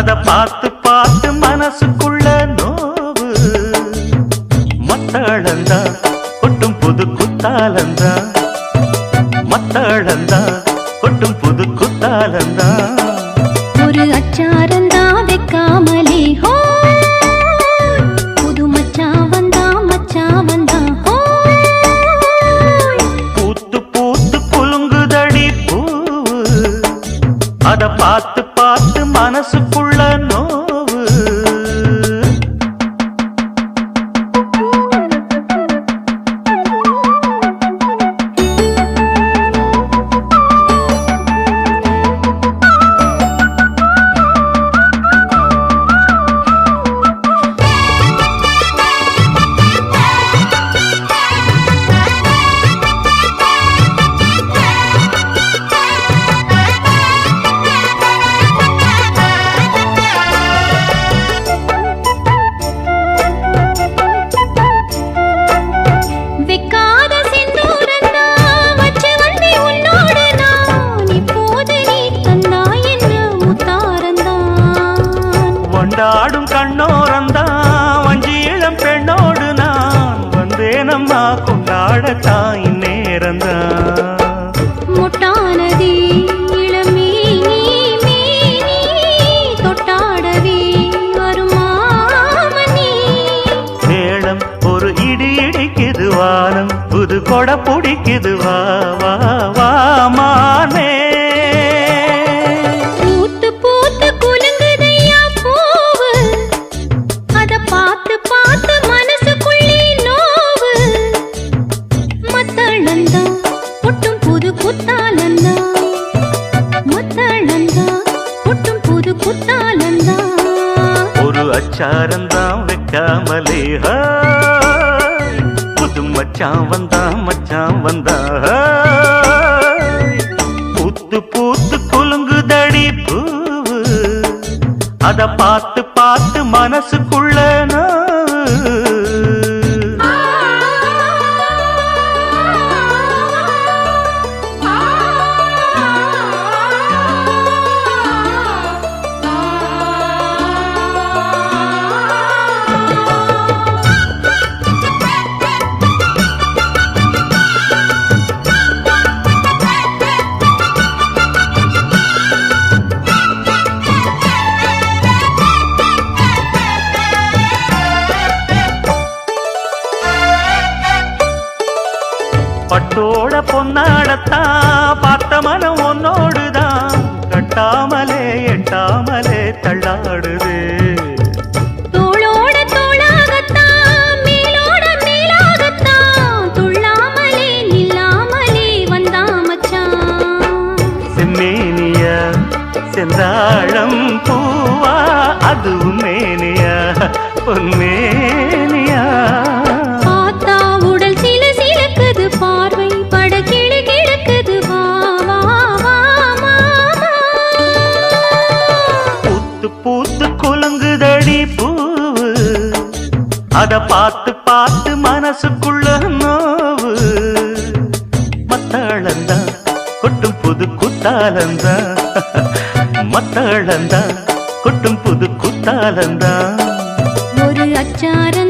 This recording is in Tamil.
அத பார்த்து பார்த்து மனசுக்குள்ள நோவு. மத்தாழந்தா கொட்டும் புது குத்தாலந்தா மத்தாழந்தா கொட்டும் புது குத்தாலந்தா ஒரு அச்சாரந்தா வைக்காமலே ஹோ. புது மச்சா வந்தா மச்சா வந்தா பூத்து பூத்து குலுங்குதடி பூ அத பார்த்து மனசுக்குள்ள கொண்டாடும் கண்ணோரந்தான் வஞ்சி இளம் பெண்ணோடு நான் வந்தேனம்மா முட்டானதே ஒரு இடி இடிக்குது வானம் புது கொடை பிடிக்குது வா வா வா மானே. ஒரு வைக்காமலே. புது மச்சான் வந்தான் மச்சான் வந்தா. ஹாய். பூத்து பூத்து குலுங்குதடி பூ அத பார்த்து பொன்னாடத்தான் பார்த்த மனம் உன்னோடுதான் கட்டாமலே எட்டாமலே தள்ளாடுது. செந்தாழம் பூவா அதுவும் மேனியா பொன்மேனியா. குலுங்குதடி பூவு. அத பார்த்து பார்த்து மனசுக்குள்ள நோவு. மத்தாளந்தா கொட்டும் புது குத்தாலந்தா மத்தாளந்தா கொட்டும் புது குத்தாலந்தா ஒரு அச்சாரந்தா